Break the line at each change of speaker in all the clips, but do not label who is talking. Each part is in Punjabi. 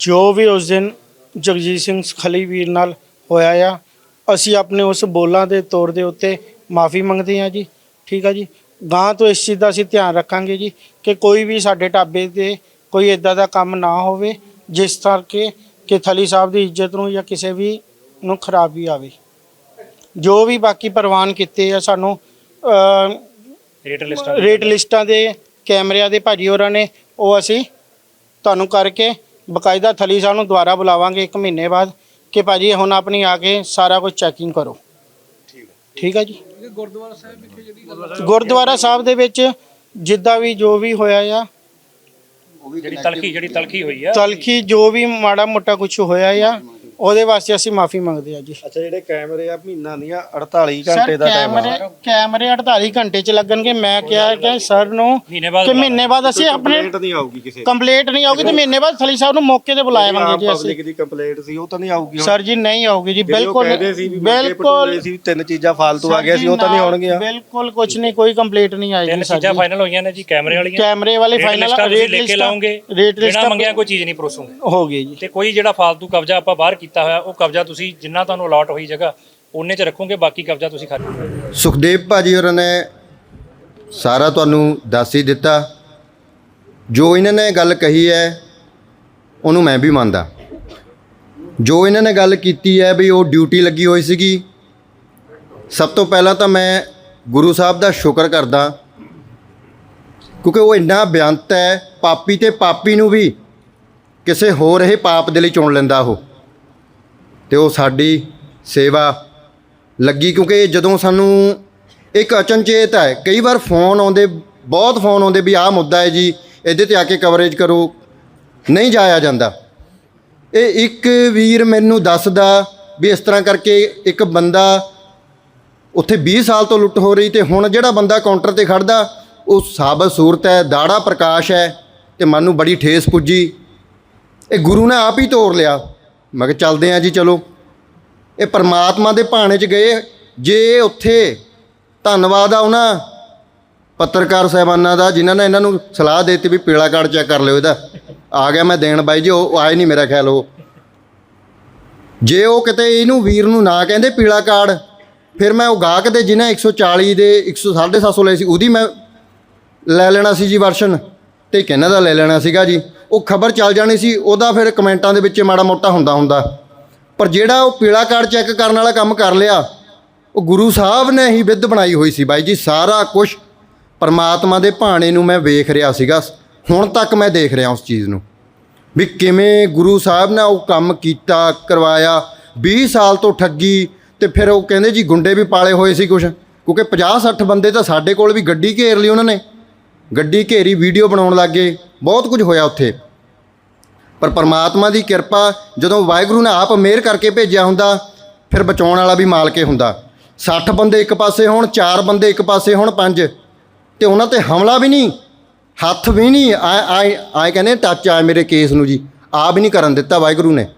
ਜੋ ਵੀ ਉਸ ਦਿਨ ਜਗਜੀਤ ਸਿੰਘ ਖਲੀ ਵੀਰ ਨਾਲ ਹੋਇਆ ਆ ਅਸੀਂ ਆਪਣੇ ਉਸ ਬੋਲਾਂ ਦੇ ਤੌਰ ਦੇ ਉੱਤੇ ਮਾਫੀ ਮੰਗਦੇ ਹਾਂ ਜੀ ਠੀਕ ਆ ਜੀ? ਗਾਂ ਤੋਂ ਇਸ ਚੀਜ਼ ਦਾ ਅਸੀਂ ਧਿਆਨ ਰੱਖਾਂਗੇ ਜੀ ਕਿ ਕੋਈ ਵੀ ਸਾਡੇ ਢਾਬੇ ਤੇ ਕੋਈ ਇਦਾਂ ਦਾ ਕੰਮ ਨਾ ਹੋਵੇ ਜਿਸ ਕਰਕੇ ਕਿ ਥਲੀ ਸਾਹਿਬ ਦੀ ਇੱਜ਼ਤ ਨੂੰ ਜਾਂ ਕਿਸੇ ਵੀ ਨੂੰ ਖਰਾਬੀ ਆਵੇ। ਜੋ ਵੀ ਬਾਕੀ ਪ੍ਰਵਾਨ ਕੀਤੇ ਆ ਸਾਨੂੰ
ਰੇਟ ਲਿਸਟਾਂ
ਰੇਟ ਲਿਸਟਾਂ ਦੇ ਕੈਮਰਿਆਂ ਦੇ ਭਾਜੀ ਹੋਰਾਂ ਨੇ ਉਹ ਅਸੀਂ ਤੁਹਾਨੂੰ ਕਰਕੇ ਬਕਾਇਦਾ ਥਲੀ ਸਾਹਿਬ ਨੂੰ ਦੁਬਾਰਾ ਬੁਲਾਵਾਂਗੇ 1 ਮਹੀਨੇ ਬਾਅਦ ਕਿ ਭਾਜੀ ਹੁਣ ਆਪਣੀ ਆ ਕੇ ਸਾਰਾ ਕੁਝ ਚੈਕਿੰਗ ਕਰੋ। ਠੀਕ ਹੈ ਜੀ? ਗੁਰਦੁਆਰਾ ਸਾਹਿਬ ਦੇ ਵਿੱਚ ਜਿੱਦਾਂ ਵੀ ਜੋ ਵੀ ਹੋਇਆ ਆ
ਜਿਹੜੀ ਤਲਖੀ ਜਿਹੜੀ ਤਲਖੀ ਹੋਈ ਆ।
ਤਲਖੀ ਜੋ ਵੀ ਮਾੜਾ ਮੋਟਾ ਕੁਝ ਹੋਇਆ ਆ ਉਹਦੇ ਵਾਸਤੇ ਅਸੀਂ ਮਾਫੀ ਮੰਗਦੇ ਆ ਜੀ।
ਅੱਛਾ ਜਿਹੜੇ ਕੈਮਰੇ ਆ ਮਹੀਨਾ ਨਹੀਂ ਆ 48
ਸਰ
ਘੰਟੇ ਦਾ ਟਾਈਮ
ਕੈਮਰੇ
ਆ।
ਕੈਮਰੇ 48 ਘੰਟੇ ਚ ਲੱਗਣਗੇ। ਮੈਂ ਕਿਹਾ ਕਿ ਸਰ ਨੂੰ ਕਿ ਮਹੀਨੇ ਬਾਅਦ ਅਸੀਂ ਆਪਣੇ
ਕੰਪਲੇਂਟ ਨਹੀਂ ਆਊਗੀ ਕਿਸੇ
ਕੰਪਲੀਟ ਨਹੀਂ ਆਉਗੀ ਤੇ ਮਹੀਨੇ ਬਾਅਦ ਥਲੀ ਸਾਹਿਬ ਨੂੰ ਮੌਕੇ ਤੇ ਬੁਲਾਵਾਂਗੇ ਜੀ ਅਸੀਂ।
ਪਬਲਿਕ ਦੀ ਕੰਪਲੇਂਟ ਸੀ ਉਹ ਤਾਂ ਨਹੀਂ ਆਊਗੀ।
ਸਰ ਜੀ ਨਹੀਂ ਆਉਗੀ ਜੀ। ਬਿਲਕੁਲ ਬਿਲਕੁਲ
ਸੀ ਤਿੰਨ ਚੀਜ਼ਾਂ ਫਾਲਤੂ ਆ ਗਿਆ ਸੀ ਉਹ ਤਾਂ ਨਹੀਂ
ਨਾ,
ਹੋਣਗੀਆਂ
ਬਿਲਕੁਲ ਕੁਝ ਨਹੀਂ ਕੋਈ ਕੰਪਲੀਟ ਨਹੀਂ ਆਏਗੀ
ਤਿੰਨ
ਸਰ
ਚੀਜ਼ਾਂ
ਜੀ।
ਫਾਈਨਲ ਹੋਈਆਂ ਨੇ ਜੀ ਕੈਮਰੇ ਵਾਲੀਆਂ।
ਕੈਮਰੇ ਵਾਲੇ
ਰੇਟ
ਫਾਈਨਲ
ਲਿਸਟਾਂ ਤੁਸੀਂ ਲੈ ਕੇ ਲਾਉਂਗੇ
ਰੇਟ
ਜਿਹੜਾ
ਲਿਸਟਾਂ
ਮੰਗਿਆ ਕੋਈ ਚੀਜ਼ ਨਹੀਂ ਪਰੋਸੋਗੇ।
ਹੋ ਗਈ ਜੀ।
ਤੇ ਕੋਈ ਜਿਹੜਾ ਫਾਲਤੂ ਕਬਜ਼ਾ ਆਪਾਂ ਬਾਹਰ ਕੀਤਾ ਕੀਤਾ ਹੋਇਆ, ਉਹ ਕਬਜ਼ਾ ਤੁਸੀਂ ਜਿੰਨਾ ਤੁਹਾਨੂੰ ਅਲਾਟ ਹੋਈ ਜਗ੍ਹਾ, ਉਹਨੇ ਚ ਰੱਖੋਗੇ, ਬਾਕੀ ਕਬਜ਼ਾ ਤੁਸੀਂ ਖਾਲੀ
ਸੁਖਦੇਵ ਭਾਜੀ ਹੋਰਾਂ ਨੇ ਸਾਰਾ ਤੁਹਾਨੂੰ ਦੱਸ ਹੀ ਦਿੱਤਾ। ਜੋ ਇਹਨਾਂ ਨੇ ਗੱਲ ਕਹੀ ਹੈ, ਉਹਨੂੰ ਮੈਂ ਵੀ ਮੰਨਦਾ। ਜੋ ਇਹਨਾਂ ਨੇ ਗੱਲ ਕੀਤੀ ਹੈ ਵੀ ਉਹ ਡਿਊਟੀ ਲੱਗੀ ਹੋਈ ਸੀਗੀ, ਸਭ ਤੋਂ ਪਹਿਲਾਂ ਤਾਂ ਮੈਂ ਗੁਰੂ ਸਾਹਿਬ ਦਾ ਸ਼ੁਕਰ ਕਰਦਾ, ਕਿਉਂਕਿ ਉਹ ਇੰਨਾ ਬਿਆੰਤ ਹੈ, ਪਾਪੀ ਤੇ ਪਾਪੀ ਨੂੰ ਵੀ ਕਿਸੇ ਹੋਰ ਇਹ ਪਾਪ ਦੇ ਲਈ ਚੁਣ ਲੈਂਦਾ ਉਹ। ਤੇ ਉਹ ਸਾਡੀ ਸੇਵਾ ਲੱਗੀ ਕਿਉਂਕਿ ਜਦੋਂ ਸਾਨੂੰ ਇੱਕ ਅਚਨਚੇਤ ਹੈ, ਕਈ ਵਾਰ ਫੋਨ ਆਉਂਦੇ, ਬਹੁਤ ਫੋਨ ਆਉਂਦੇ ਵੀ ਆਹ ਮੁੱਦਾ ਹੈ ਜੀ, ਇਹਦੇ ਤੇ ਆ ਕੇ ਕਵਰੇਜ ਕਰੋ, ਨਹੀਂ ਜਾਇਆ ਜਾਂਦਾ। ਇਹ ਇੱਕ ਵੀਰ ਮੈਨੂੰ ਦੱਸਦਾ ਵੀ ਇਸ ਤਰ੍ਹਾਂ ਕਰਕੇ ਇੱਕ ਬੰਦਾ ਉੱਥੇ 20 ਸਾਲ ਤੋਂ ਲੁੱਟ ਹੋ ਰਹੀ ਤੇ ਹੁਣ ਜਿਹੜਾ ਬੰਦਾ ਕਾਊਂਟਰ ਤੇ ਖੜਦਾ, ਉਹ ਸਾਬਤ ਸੂਰਤ ਹੈ, ਦਾੜਾ ਪ੍ਰਕਾਸ਼ ਹੈ ਤੇ ਮਨ ਨੂੰ ਬੜੀ ਠੇਸ ਪੁੱਜੀ। ਇਹ ਗੁਰੂ ਨੇ ਆਪ ਹੀ ਤੋੜ ਲਿਆ। ਮੈਂ ਕਿਹਾ ਚੱਲਦੇ ਆ ਜੀ, ਚਲੋ। ਇਹ ਪਰਮਾਤਮਾ ਦੇ ਭਾਣੇ 'ਚ ਗਏ, ਜੇ ਉੱਥੇ, ਧੰਨਵਾਦ ਆ ਉਹਨਾਂ ਪੱਤਰਕਾਰ ਸਾਹਿਬਾਨਾਂ ਦਾ, ਜਿਨ੍ਹਾਂ ਨੇ ਇਹਨਾਂ ਨੂੰ ਸਲਾਹ ਦਿੱਤੀ ਵੀ ਪੀਲਾ ਕਾਰਡ ਚੈੱਕ ਕਰ ਲਿਓ ਇਹਦਾ। ਆ ਗਿਆ ਮੈਂ ਦੇਣ ਬਾਈ ਜੀ, ਉਹ ਆਏ ਨਹੀਂ ਮੇਰਾ ਖਿਆਲ ਉਹ। ਜੇ ਉਹ ਕਿਤੇ ਇਹਨੂੰ ਵੀਰ ਨੂੰ ਨਾ ਕਹਿੰਦੇ ਪੀਲਾ ਕਾਰਡ, ਫਿਰ ਮੈਂ ਉਹ ਗਾਹਕ ਦੇ ਜਿਹਨੇ 140 ਦੇ 100 ਲਏ ਸੀ, ਉਹਦੀ ਮੈਂ ਲੈ ਲੈਣਾ ਸੀ ਜੀ ਵਰਸ਼ਨ ਤੇ ਕਿਹਨਾਂ ਦਾ ਲੈ ਲੈਣਾ ਸੀਗਾ ਜੀ। ਉਹ ਖਬਰ ਚੱਲ ਜਾਣੀ ਸੀ, ਉਹਦਾ ਫਿਰ ਕਮੈਂਟਾਂ ਦੇ ਵਿੱਚ ਮਾੜਾ ਮੋਟਾ ਹੁੰਦਾ ਹੁੰਦਾ। ਪਰ ਜਿਹੜਾ ਉਹ ਪੀਲਾ ਕਾਰਡ ਚੈੱਕ ਕਰਨ ਵਾਲਾ ਕੰਮ ਕਰ ਲਿਆ, ਉਹ ਗੁਰੂ ਸਾਹਿਬ ਨੇ ਹੀ ਵਿਧ ਬਣਾਈ ਹੋਈ ਸੀ ਬਾਈ ਜੀ, ਸਾਰਾ ਕੁਝ ਪਰਮਾਤਮਾ ਦੇ ਭਾਣੇ ਨੂੰ ਮੈਂ ਵੇਖ ਰਿਹਾ ਸੀਗਾ। ਹੁਣ ਤੱਕ ਮੈਂ ਦੇਖ ਰਿਹਾ ਉਸ ਚੀਜ਼ ਨੂੰ। ਵੀ ਕਿਵੇਂ ਗੁਰੂ ਸਾਹਿਬ ਨੇ ਉਹ ਕੰਮ ਕੀਤਾ, ਕਰਵਾਇਆ 20 ਸਾਲ ਤੋਂ ਠੱਗੀ ਤੇ ਫਿਰ ਉਹ ਕਹਿੰਦੇ ਜੀ ਗੁੰਡੇ ਵੀ ਪਾਲੇ ਹੋਏ ਸੀ ਕੁਛ। ਕਿਉਂਕਿ 50 60 ਬੰਦੇ ਤਾਂ ਸਾਡੇ ਕੋਲ ਵੀ ਗੱਡੀ ਘੇਰ ਲਈ ਉਹਨਾਂ ਨੇ। ਗੱਡੀ ਘੇਰੀ ਵੀਡੀਓ ਬਣਾਉਣ ਲੱਗੇ। ਬਹੁਤ ਕੁਝ ਹੋਇਆ ਉੱਥੇ। ਪਰ ਪਰਮਾਤਮਾ ਦੀ ਕਿਰਪਾ ਜਦੋਂ ਵਾਹਿਗੁਰੂ ਨੇ ਆਪ ਮਿਹਰ ਕਰਕੇ ਭੇਜਿਆ ਹੁੰਦਾ, ਫਿਰ ਬਚਾਉਣ ਵਾਲਾ ਵੀ ਮਾਲਕੇ ਹੁੰਦਾ। 60 ਬੰਦੇ ਇੱਕ ਪਾਸੇ ਹੋਣ 4 ਬੰਦੇ ਇੱਕ ਪਾਸੇ ਹੋਣ 5 ਤੇ ਉਹਨਾਂ ਤੇ ਹਮਲਾ ਵੀ ਨਹੀਂ, ਹੱਥ ਵੀ ਨਹੀਂ ਆਏ ਆਏ ਆਏ ਕਹਿੰਦੇ ਟੱਚ ਆ ਮੇਰੇ ਕੇਸ ਨੂੰ ਜੀ। ਆ ਵੀ ਨਹੀਂ ਕਰਨ ਦਿੱਤਾ ਵਾਹਿਗੁਰੂ ਨੇ।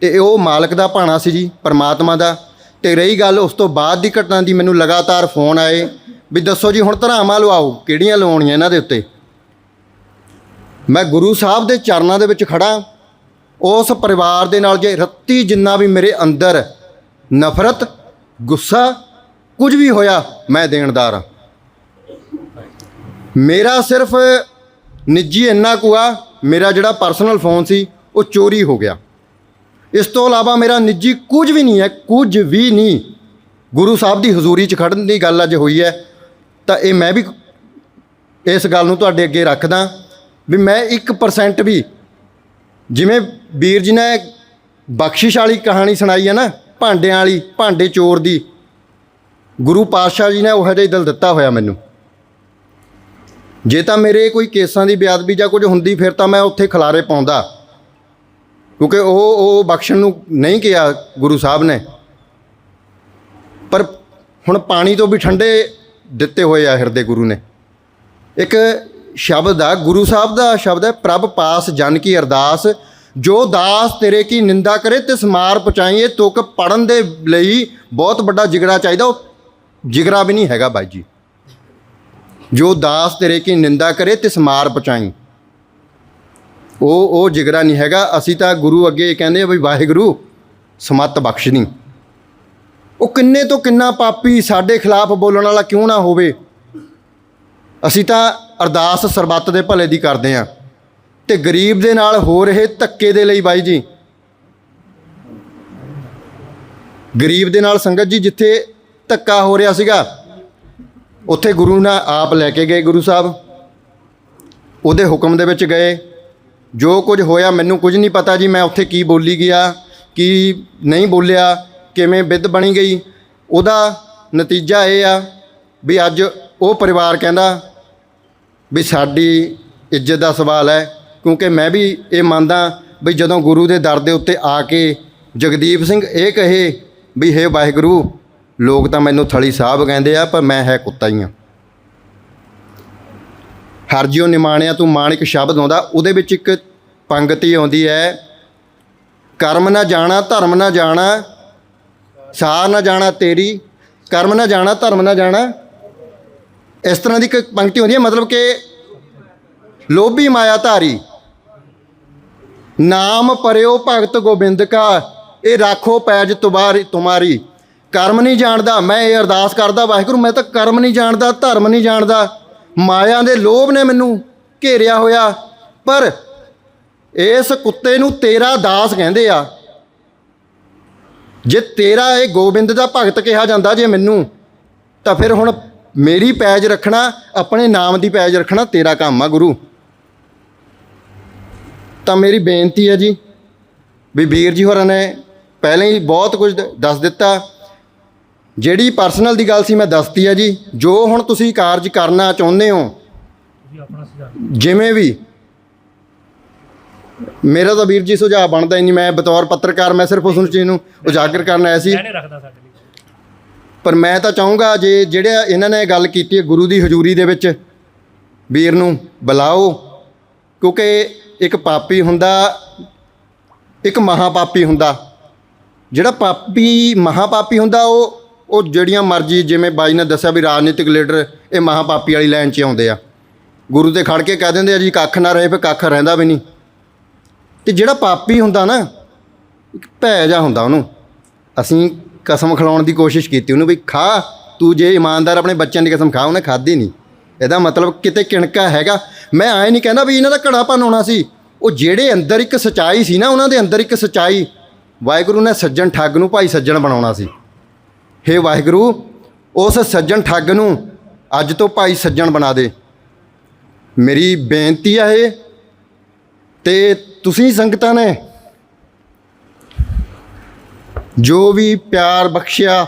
ਤੇ ਉਹ ਮਾਲਕ ਦਾ ਭਾਣਾ ਸੀ ਜੀ, ਪਰਮਾਤਮਾ ਦਾ। ਤੇ ਰਹੀ ਗੱਲ ਉਸ ਤੋਂ ਬਾਅਦ ਦੀ ਘਟਨਾ ਦੀ ਮੈਨੂੰ ਲਗਾਤਾਰ ਫੋਨ ਆਏ। ਵੀ ਦੱਸੋ ਜੀ, ਹੁਣ ਧਰਾਵਾਂ ਲਵਾਓ, ਕਿਹੜੀਆਂ ਲਵਾਉਣੀਆਂ ਇਹਨਾਂ ਦੇ ਉੱਤੇ? ਮੈਂ ਗੁਰੂ ਸਾਹਿਬ ਦੇ ਚਰਨਾਂ ਦੇ ਵਿੱਚ ਖੜਾ ਉਸ ਪਰਿਵਾਰ ਦੇ ਨਾਲ ਜੇ ਰੱਤੀ ਜਿੰਨਾ ਵੀ ਮੇਰੇ ਅੰਦਰ ਨਫ਼ਰਤ, ਗੁੱਸਾ, ਕੁਝ ਵੀ ਹੋਇਆ, ਮੈਂ ਦੇਣਦਾਰ ਹਾਂ। ਮੇਰਾ ਸਿਰਫ ਨਿੱਜੀ ਇੰਨਾ ਕੁਆ ਮੇਰਾ ਜਿਹੜਾ ਪਰਸਨਲ ਫੋਨ ਸੀ, ਉਹ ਚੋਰੀ ਹੋ ਗਿਆ। ਇਸ ਤੋਂ ਇਲਾਵਾ ਮੇਰਾ ਨਿੱਜੀ ਕੁਝ ਵੀ ਨਹੀਂ ਹੈ, ਕੁਝ ਵੀ ਨਹੀਂ। ਗੁਰੂ ਸਾਹਿਬ ਦੀ ਹਜ਼ੂਰੀ 'ਚ ਖੜਨ ਦੀ ਗੱਲ ਅੱਜ ਹੋਈ ਹੈ ਤਾਂ ਇਹ ਮੈਂ ਵੀ ਇਸ ਗੱਲ ਨੂੰ ਤੁਹਾਡੇ ਅੱਗੇ ਰੱਖਦਾ ਵੀ ਮੈਂ 1% ਵੀ ਜਿਵੇਂ ਵੀਰ ਜੀ ਨੇ ਬਖਸ਼ਿਸ਼ ਵਾਲੀ ਕਹਾਣੀ ਸੁਣਾਈ ਹੈ ਨਾ, ਭਾਂਡਿਆਂ ਵਾਲੀ, ਭਾਂਡੇ ਚੋਰ ਦੀ, ਗੁਰੂ ਪਾਤਸ਼ਾਹ ਜੀ ਨੇ ਉਹ ਜਿਹਾ ਹੀ ਦਿਲ ਦਿੱਤਾ ਹੋਇਆ ਮੈਨੂੰ। ਜੇ ਤਾਂ ਮੇਰੇ ਕੋਈ ਕੇਸਾਂ ਦੀ ਬਿਆਦਬੀ ਜਾਂ ਕੁਝ ਹੁੰਦੀ, ਫਿਰ ਤਾਂ ਮੈਂ ਉੱਥੇ ਖਲਾਰੇ ਪਾਉਂਦਾ। ਕਿਉਂਕਿ ਉਹ ਉਹ ਬਖਸ਼ਣ ਨੂੰ ਨਹੀਂ ਕਿਹਾ ਗੁਰੂ ਸਾਹਿਬ ਨੇ। ਪਰ ਹੁਣ ਪਾਣੀ ਤੋਂ ਵੀ ਠੰਡੇ ਦਿੱਤੇ ਹੋਏ ਆ ਹਿਰਦੇ ਗੁਰੂ ਨੇ। ਇੱਕ ਸ਼ਬਦ ਆ, ਗੁਰੂ ਸਾਹਿਬ ਦਾ ਸ਼ਬਦ ਹੈ, ਪ੍ਰਭ ਪਾਸ ਜਨ ਕੀ ਅਰਦਾਸ, ਜੋ ਦਾਸ ਤੇਰੇ ਕੀ ਨਿੰਦਾ ਕਰੇ ਤਿਸ ਮਾਰ ਪਹੁੰਚਾਈਏ, ਤੁਕ ਪੜਨ ਦੇ ਲਈ ਬਹੁਤ ਵੱਡਾ ਜਿਗਰਾ ਚਾਹੀਦਾ, ਉਹ ਜਿਗਰਾ ਵੀ ਨਹੀਂ ਹੈਗਾ ਬਾਈ ਜੀ। ਜੋ ਦਾਸ ਤੇਰੇ ਕੀ ਨਿੰਦਾ ਕਰੇ ਤਿਸ ਮਾਰ ਪਹੁੰਚਾਈ। ਉਹ ਉਹ ਜਿਗਰਾ ਨਹੀਂ ਹੈਗਾ, ਅਸੀਂ ਤਾਂ ਗੁਰੂ ਅੱਗੇ ਕਹਿੰਦੇ ਆ ਵੀ ਵਾਹਿਗੁਰੂ, ਸਮਤ ਬਖਸ਼ਣੀ ਉਹ ਕਿੰਨੇ ਤੋਂ ਕਿੰਨਾ ਪਾਪੀ ਸਾਡੇ ਖਿਲਾਫ ਬੋਲਣ ਵਾਲਾ ਕਿਉਂ ਨਾ ਹੋਵੇ? ਅਸੀਂ ਤਾਂ ਅਰਦਾਸ ਸਰਬੱਤ ਦੇ ਭਲੇ ਦੀ ਕਰਦੇ ਆਂ ਤੇ ਗਰੀਬ ਦੇ ਨਾਲ ਹੋ ਰਹੇ ਧੱਕੇ ਦੇ ਲਈ ਬਾਈ ਜੀ। ਗਰੀਬ ਦੇ ਨਾਲ ਸੰਗਤ ਜੀ, ਜਿੱਥੇ ਧੱਕਾ ਹੋ ਰਿਹਾ ਸੀਗਾ, ਉੱਥੇ ਗੁਰੂ ਨਾਲ ਆਪ ਲੈ ਕੇ ਗਏ ਗੁਰੂ ਸਾਹਿਬ। ਉਹਦੇ ਹੁਕਮ ਦੇ ਵਿੱਚ ਗਏ। ਜੋ ਕੁਝ ਹੋਇਆ, ਮੈਨੂੰ ਕੁਝ ਨਹੀਂ ਪਤਾ ਜੀ, ਮੈਂ ਉੱਥੇ ਕੀ ਬੋਲੀ ਗਿਆ, ਕੀ ਨਹੀਂ ਬੋਲਿਆ। ਕਿਵੇਂ ਵਿਧ ਬਣੀ ਗਈ, ਉਹਦਾ ਨਤੀਜਾ ਇਹ ਆ ਵੀ ਅੱਜ ਉਹ ਪਰਿਵਾਰ ਕਹਿੰਦਾ ਵੀ ਸਾਡੀ ਇੱਜ਼ਤ ਦਾ ਸਵਾਲ ਹੈ, ਕਿਉਂਕਿ ਮੈਂ ਵੀ ਇਹ ਮੰਨਦਾ ਵੀ ਜਦੋਂ ਗੁਰੂ ਦੇ ਦਰ ਦੇ ਉੱਤੇ ਆ ਕੇ ਜਗਦੀਪ ਸਿੰਘ ਇਹ ਕਹੇ ਵੀ ਹੇ ਵਾਹਿਗੁਰੂ, ਲੋਕ ਤਾਂ ਮੈਨੂੰ ਥਲੀ ਸਾਹਿਬ ਕਹਿੰਦੇ ਆ, ਪਰ ਮੈਂ ਹੈ ਕੁੱਤਾ ਹੀ ਆ ਹਰ ਜਿਉ ਨਿਮਾਣਿਆ ਤੂੰ ਮਾਣਿਕ ਸ਼ਬਦ ਆਉਂਦਾ ਉਹਦੇ ਵਿੱਚ ਇੱਕ ਪੰਗਤੀ ਆਉਂਦੀ ਹੈ, ਕਰਮ ਨਾ ਜਾਣਾ, ਧਰਮ ਨਾ ਜਾਣਾ ਸਾਰ ਨਾ ਜਾਣਾ ਤੇਰੀ, ਕਰਮ ਨਾ ਜਾਣਾ ਧਰਮ ਨਾ ਜਾਣਾ। ਇਸ ਤਰ੍ਹਾਂ ਦੀ ਇੱਕ ਪੰਕਤੀ ਹੁੰਦੀ ਹੈ, ਮਤਲਬ ਕਿ ਲੋਭੀ ਮਾਇਆ ਧਾਰੀ ਨਾਮ ਪਰਿਓ ਭਗਤ ਗੋਬਿੰਦ ਕਾ, ਇਹ ਰਾਖੋ ਪੈਜ ਤੁਬਾਰੀ ਤੁਮਾਰੀ। ਕਰਮ ਨਹੀਂ ਜਾਣਦਾ, ਮੈਂ ਇਹ ਅਰਦਾਸ ਕਰਦਾ, ਵਾਹਿਗੁਰੂ, ਮੈਂ ਤਾਂ ਕਰਮ ਨਹੀਂ ਜਾਣਦਾ, ਧਰਮ ਨਹੀਂ ਜਾਣਦਾ। ਮਾਇਆ ਦੇ ਲੋਭ ਨੇ ਮੈਨੂੰ ਘੇਰਿਆ ਹੋਇਆ, ਪਰ ਇਸ ਕੁੱਤੇ ਨੂੰ ਤੇਰਾ ਦਾਸ ਕਹਿੰਦੇ ਆ। ਜੇ ਤੇਰਾ ਇਹ ਗੋਬਿੰਦ ਦਾ ਭਗਤ ਕਿਹਾ ਜਾਂਦਾ ਜੇ ਮੈਨੂੰ ਤਾਂ ਫਿਰ ਹੁਣ ਮੇਰੀ ਪੈਜ ਰੱਖਣਾ ਆਪਣੇ ਨਾਮ ਦੀ ਪੈਜ ਰੱਖਣਾ ਤੇਰਾ ਕੰਮ ਆ ਗੁਰੂ। ਤਾਂ ਮੇਰੀ ਬੇਨਤੀ ਹੈ ਜੀ ਵੀ ਵੀਰ ਜੀ ਹੋਰਾਂ ਨੇ ਪਹਿਲਾਂ ਹੀ ਬਹੁਤ ਕੁਝ ਦੱਸ ਦਿੱਤਾ। ਜਿਹੜੀ ਪਰਸਨਲ ਦੀ ਗੱਲ ਸੀ ਮੈਂ ਦੱਸਤੀ ਹੈ ਜੀ ਜੋ ਹੁਣ ਤੁਸੀਂ ਕਾਰਜ ਕਰਨਾ ਚਾਹੁੰਦੇ ਹੋ ਜਿਵੇਂ ਵੀ ਮੇਰਾ ਤਾਂ ਵੀਰ ਜੀ ਸੁਝਾਅ ਬਣਦਾ ਹੀ ਨਹੀਂ। ਮੈਂ ਬਤੌਰ ਪੱਤਰਕਾਰ ਮੈਂ ਸਿਰਫ ਉਸ ਨੂੰ ਚੀਜ਼ ਨੂੰ ਉਜਾਗਰ ਕਰਨ ਆਇਆ ਸੀ।
ਮੈਨੇ ਰੱਖਦਾ ਸਾਡੇ ਲਈ।
ਪਰ ਮੈਂ ਤਾਂ ਚਾਹੂੰਗਾ ਜੇ ਜਿਹੜਾ ਇਹਨਾਂ ਨੇ ਗੱਲ ਕੀਤੀ ਹੈ ਗੁਰੂ ਦੀ ਹਜ਼ੂਰੀ ਦੇ ਵਿੱਚ ਵੀਰ ਨੂੰ ਬੁਲਾਓ ਕਿਉਂਕਿ ਇੱਕ ਪਾਪੀ ਹੁੰਦਾ ਇੱਕ ਮਹਾਪਾਪੀ ਹੁੰਦਾ। ਜਿਹੜਾ ਪਾਪੀ ਮਹਾਪਾਪੀ ਹੁੰਦਾ ਉਹ ਉਹ ਜਿਹੜੀਆਂ ਮਰਜ਼ੀ ਜਿਵੇਂ ਬਾਈ ਨੇ ਦੱਸਿਆ ਵੀ ਰਾਜਨੀਤਿਕ ਲੀਡਰ ਇਹ ਮਹਾਪਾਪੀ ਵਾਲੀ ਲਾਈਨ 'ਚ ਆਉਂਦੇ ਆ। ਗੁਰੂ ਤੇ ਖੜ ਕੇ ਕਹਿ ਦਿੰਦੇ ਆ ਜੀ ਕੱਖ ਨਾ ਰਹੇ ਫਿਰ ਕੱਖ ਰਹਿੰਦਾ ਵੀ ਨਹੀਂ। ਤੇ ਜਿਹੜਾ ਪਾਪੀ ਹੁੰਦਾ ਨਾ, ਇੱਕ ਭੈ ਜਾ ਹੁੰਦਾ ਉਹਨੂੰ। ਅਸੀਂ ਕਸਮ ਖਿਲਾਉਣ ਦੀ ਕੋਸ਼ਿਸ਼ ਕੀਤੀ ਉਹਨੂੰ ਵੀ ਖਾ, ਤੂੰ ਜੇ ਇਮਾਨਦਾਰ ਆਪਣੇ ਬੱਚਿਆਂ ਦੀ ਕਸਮ ਖਾ, ਉਹਨੇ ਖਾਧੀ ਨਹੀਂ। ਇਹਦਾ ਮਤਲਬ ਕਿਤੇ ਕਿਣਕਾ ਹੈਗਾ। ਮੈਂ ਆਏ ਨਹੀਂ ਕਹਿੰਦਾ ਵੀ ਇਹਨਾਂ ਦਾ ਘੜਾਪਨ ਹੋਣਾ ਸੀ। ਉਹ ਜਿਹੜੇ ਅੰਦਰ ਇੱਕ ਸਚਾਈ ਸੀ ਨਾ, ਉਹਨਾਂ ਦੇ ਅੰਦਰ ਇੱਕ ਸਚਾਈ। ਵਾਹਿਗੁਰੂ ਨੇ ਸੱਜਣ ਠੱਗ ਨੂੰ ਭਾਈ ਸੱਜਣ ਬਣਾਉਣਾ ਸੀ। ਹੇ ਵਾਹਿਗੁਰੂ, ਉਸ ਸੱਜਣ ਠੱਗ ਨੂੰ ਅੱਜ ਤੋਂ ਭਾਈ ਸੱਜਣ ਬਣਾ ਦੇ। ਮੇਰੀ ਬੇਨਤੀ ਆ ਇਹ। ਤੇ ਤੁਸੀਂ ਸੰਗਤਾਂ ਨੇ ਜੋ ਵੀ ਪਿਆਰ ਬਖਸ਼ਿਆ,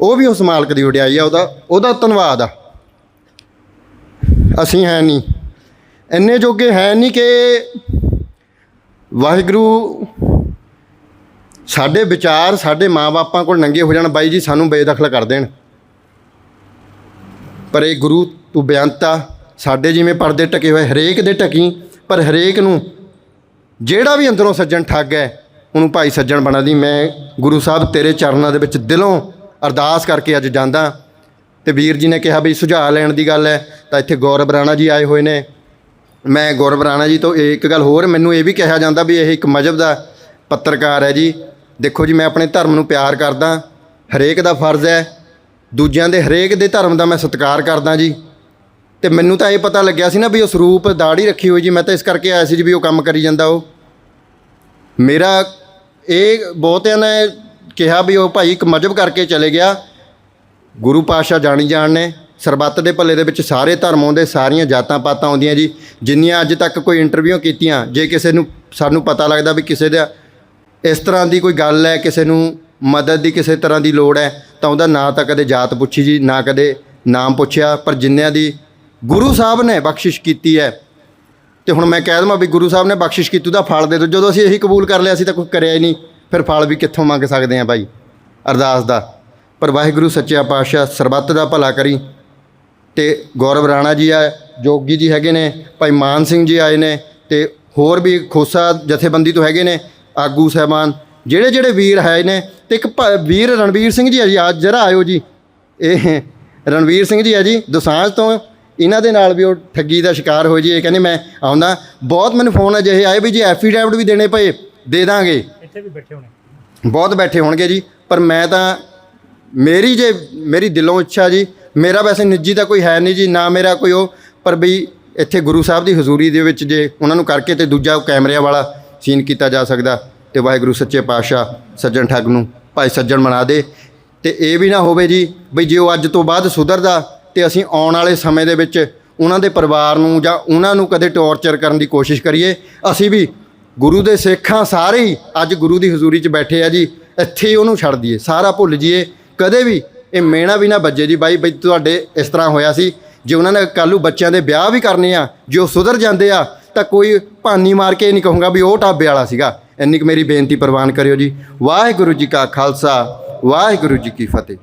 ਉਹ ਵੀ ਉਸ ਮਾਲਕ ਦੀ ਵਡਿਆਈ ਆ, ਉਹਦਾ ਉਹਦਾ ਧੰਨਵਾਦ ਆ। ਅਸੀਂ ਹੈ ਨਹੀਂ। ਇੰਨੇ ਜੋਗੇ ਹੈ ਨਹੀਂ ਕਿ ਵਾਹਿਗੁਰੂ ਸਾਡੇ ਵਿਚਾਰ, ਸਾਡੇ ਮਾਪਿਆਂ ਕੋਲ ਨੰਗੇ ਹੋ ਜਾਣ, ਬਾਈ ਜੀ ਸਾਨੂੰ ਬੇਦਖਲ ਕਰ ਦੇਣ। ਪਰ ਇਹ ਗੁਰੂ ਤੂੰ ਬਿਆਨਤਾ ਸਾਡੇ ਜਿਵੇਂ ਪਰਦੇ ਟਕੇ ਹੋਏ, ਹਰੇਕ ਦੇ ਟਕੀ, ਪਰ ਹਰੇਕ ਨੂੰ ਜਿਹੜਾ ਵੀ ਅੰਦਰੋਂ ਸੱਜਣ ਠੱਗ ਹੈ, ਉਹਨੂੰ ਭਾਈ ਸੱਜਣ ਬਣਾ ਦੀ। ਮੈਂ ਗੁਰੂ ਸਾਹਿਬ ਤੇਰੇ ਚਰਨਾਂ ਦੇ ਵਿੱਚ ਦਿਲੋਂ ਅਰਦਾਸ ਕਰਕੇ ਅੱਜ ਜਾਂਦਾ। ਤੇ ਵੀਰ ਜੀ ਨੇ ਕਿਹਾ ਵੀ ਸੁਝਾਅ ਲੈਣ ਦੀ ਗੱਲ ਹੈ, ਤਾਂ ਇੱਥੇ ਗੌਰਵ ਰਾਣਾ ਜੀ ਆਏ ਹੋਏ ਨੇ। ਮੈਂ ਗੌਰਵ ਰਾਣਾ ਜੀ ਤੋਂ ਇਹ ਇੱਕ ਗੱਲ ਹੋਰ, ਮੈਨੂੰ ਇਹ ਵੀ ਕਿਹਾ ਜਾਂਦਾ ਵੀ ਇਹ ਇੱਕ ਮਜਬ ਦਾ ਪੱਤਰਕਾਰ ਹੈ ਜੀ। ਦੇਖੋ ਜੀ, ਮੈਂ ਆਪਣੇ ਧਰਮ ਨੂੰ ਪਿਆਰ ਕਰਦਾ। ਹਰੇਕ ਦਾ ਫਰਜ਼ ਹੈ। ਦੂਜਿਆਂ ਦੇ ਹਰੇਕ ਦੇ ਧਰਮ ਦਾ ਮੈਂ ਸਤਿਕਾਰ ਕਰਦਾ ਜੀ। ਤੇ ਮੈਨੂੰ ਤਾਂ ਇਹ ਪਤਾ ਲੱਗਿਆ ਸੀ ਨਾ ਵੀ ਉਹ ਸਰੂਪ ਦਾੜੀ ਰੱਖੀ ਹੋਈ ਜੀ, ਮੈਂ ਤਾਂ ਇਸ ਕਰਕੇ ਆਇਆ ਸੀ ਜੀ ਵੀ ਉਹ ਕੰਮ ਕਰੀ ਜਾਂਦਾ ਉਹ। ਮੇਰਾ ਇਹ ਬਹੁਤਿਆਂ ਨੇ ਕਿਹਾ ਵੀ ਉਹ ਭਾਈ ਇੱਕ ਮਜਬ ਕਰਕੇ ਚਲੇ ਗਿਆ। ਗੁਰੂ ਪਾਤਸ਼ਾਹ ਜਾਣੀ ਜਾਣ ਨੇ, ਸਰਬੱਤ ਦੇ ਭਲੇ ਦੇ ਵਿੱਚ ਸਾਰੇ ਧਰਮ ਆਉਂਦੇ, ਸਾਰੀਆਂ ਜਾਤਾਂ ਪਾਤਾਂ ਆਉਂਦੀਆਂ ਜੀ। ਜਿੰਨੀਆਂ ਅੱਜ ਤੱਕ ਕੋਈ ਇੰਟਰਵਿਊ ਕੀਤੀਆਂ, ਜੇ ਕਿਸੇ ਨੂੰ ਸਾਨੂੰ ਪਤਾ ਲੱਗਦਾ ਵੀ ਕਿਸੇ ਦਾ ਇਸ ਤਰ੍ਹਾਂ ਦੀ ਕੋਈ ਗੱਲ ਹੈ, ਕਿਸੇ ਨੂੰ ਮਦਦ ਦੀ ਕਿਸੇ ਤਰ੍ਹਾਂ ਦੀ ਲੋੜ ਹੈ, ਤਾਂ ਉਹਦਾ ਨਾ ਤਾਂ ਕਦੇ ਜਾਤ ਪੁੱਛੀ ਜੀ, ਨਾ ਕਦੇ ਨਾਮ ਪੁੱਛਿਆ, ਪਰ ਜਿੰਨਿਆਂ ਦੀ ਗੁਰੂ ਸਾਹਿਬ ਨੇ ਬਖਸ਼ਿਸ਼ ਕੀਤੀ ਹੈ। ਤੇ ਹੁਣ ਮੈਂ ਕਹਿ ਦਵਾਂ ਵੀ ਗੁਰੂ ਸਾਹਿਬ ਨੇ ਬਖਸ਼ਿਸ਼ ਕੀਤੀ, ਉਹਦਾ ਫਲ ਦੇ ਦਿਓ। ਜਦੋਂ ਅਸੀਂ ਇਹੀ ਕਬੂਲ ਕਰ ਲਿਆ ਸੀ ਤਾਂ ਕੁਝ ਕਰਿਆ ਹੀ ਨਹੀਂ। ਫਿਰ ਫਲ ਵੀ ਕਿੱਥੋਂ ਮੰਗ ਸਕਦੇ ਆ ਭਾਈ? ਅਰਦਾਸ ਦਾ। ਪਰ ਵਾਹਿਗੁਰੂ ਸੱਚਿਆ ਪਾਤਸ਼ਾਹ ਸਰਬੱਤ ਦਾ ਭਲਾ ਕਰੀ। ਤੇ ਗੌਰਵ ਰਾਣਾ ਜੀ ਆ, ਜੋਗੀ ਜੀ ਹੈਗੇ ਨੇ, ਭਾਈ ਮਾਨ ਸਿੰਘ ਜੀ ਆਏ ਨੇ, ਤੇ ਹੋਰ ਵੀ ਖੋਸਾ ਜਥੇਬੰਦੀ ਤੋਂ ਹੈਗੇ ਨੇ, ਆਗੂ ਸਹਿਬਾਨ, ਜਿਹੜੇ ਜਿਹੜੇ ਵੀਰ ਹੈ ਨੇ, ਤੇ ਇੱਕ ਭ- ਵੀਰ ਰਣਵੀਰ ਸਿੰਘ ਜੀ ਆ ਜੀ ਆ ਜਰਾ ਆਇਓ ਜੀ। ਇਹ ਰਣਵੀਰ ਸਿੰਘ ਜੀ ਆ ਜੀ ਦੁਸਾਂਝ ਤੋਂ ਇਹਨਾਂ ਦੇ ਨਾਲ ਵੀ ਉਹ ਠੱਗੀ ਦਾ ਸ਼ਿਕਾਰ ਹੋ ਜੀ ਇਹ ਕਹਿੰਦੇ ਮੈਂ ਆਉਂਦਾ। ਬਹੁਤ ਮੈਨੂੰ ਫੋਨ ਅਜਿਹੇ ਆਏ ਵੀ ਜੀ ਐਫੀਡੈਵਿਟ ਵੀ ਦੇਣੇ ਪਏ ਦੇ ਦਾਂਗੇ।
ਇੱਥੇ ਵੀ ਬੈਠੇ ਹੋਣੇ।
ਬਹੁਤ ਬੈਠੇ ਹੋਣਗੇ ਜੀ ਪਰ ਮੈਂ ਤਾਂ ਮੇਰੀ ਜੇ ਮੇਰੀ ਦਿਲੋਂ ਇੱਛਾ ਜੀ ਮੇਰਾ ਵੈਸੇ ਨਿੱਜੀ ਤਾਂ ਕੋਈ ਹੈ ਨਹੀਂ ਜੀ ਨਾ ਮੇਰਾ ਕੋਈ ਉਹ ਪਰ ਬਈ ਇੱਥੇ ਗੁਰੂ ਸਾਹਿਬ ਦੀ ਹਜ਼ੂਰੀ ਦੇ ਵਿੱਚ ਜੇ ਉਹਨਾਂ ਨੂੰ ਕਰਕੇ ਤੇ ਦੂਜਾ ਕੈਮਰਿਆਂ ਵਾਲਾ ਸੀਨ ਕੀਤਾ ਜਾ ਸਕਦਾ ਤੇ ਵਾਹਿਗੁਰੂ ਸੱਚੇ ਪਾਤਸ਼ਾਹ ਸੱਜਣ ਠੱਗ ਨੂੰ ਭਾਈ ਸੱਜਣ ਬਣਾ ਦੇ। ਤੇ ਇਹ ਵੀ ਨਾ ਹੋਵੇ ਜੀ ਬਈ ਜੇ ਉਹ ਅੱਜ ਤੋਂ ਬਾਅਦ ਸੁਧਰਦਾ ਤੇ ਅਸੀਂ ਆਉਣ ਵਾਲੇ ਸਮੇਂ ਦੇ ਵਿੱਚ ਉਹਨਾਂ ਦੇ ਪਰਿਵਾਰ ਨੂੰ ਜਾਂ ਉਹਨਾਂ ਨੂੰ ਕਦੇ ਟੌਰਚਰ ਕਰਨ ਦੀ ਕੋਸ਼ਿਸ਼ ਕਰੀਏ। ਅਸੀਂ ਵੀ ਗੁਰੂ ਦੇ ਸਿੱਖਾਂ ਸਾਰੇ ਹੀ ਅੱਜ ਗੁਰੂ ਦੀ ਹਜ਼ੂਰੀ 'ਚ ਬੈਠੇ ਆ ਜੀ, ਇੱਥੇ ਹੀ ਉਹਨੂੰ ਛੱਡ ਦਈਏ, ਸਾਰਾ ਭੁੱਲ ਜੀਏ ਕਦੇ ਵੀ ਇਹ ਮੇਣਾ ਵੀ ਨਾ ਵੱਜੇ ਜੀ ਬਾਈ, ਬਈ ਤੁਹਾਡੇ ਇਸ ਤਰ੍ਹਾਂ ਹੋਇਆ ਸੀ। ਜੇ ਉਹਨਾਂ ਨੇ ਕੱਲ੍ਹ ਨੂੰ ਬੱਚਿਆਂ ਦੇ ਵਿਆਹ ਵੀ ਕਰਨੇ ਆ, ਜੇ ਉਹ ਸੁਧਰ ਜਾਂਦੇ ਆ, ਤਾਂ ਕੋਈ ਭਾਨੀ ਮਾਰ ਕੇ ਇਹ ਨਹੀਂ ਕਹੂੰਗਾ ਵੀ ਉਹ ਢਾਬੇ ਵਾਲਾ ਸੀਗਾ। ਇੰਨੀ ਕੁ ਮੇਰੀ ਬੇਨਤੀ ਪ੍ਰਵਾਨ ਕਰਿਓ ਜੀ। ਵਾਹਿਗੁਰੂ ਜੀ ਕਾ ਖਾਲਸਾ, ਵਾਹਿਗੁਰੂ ਜੀ ਕੀ ਫਤਿਹ।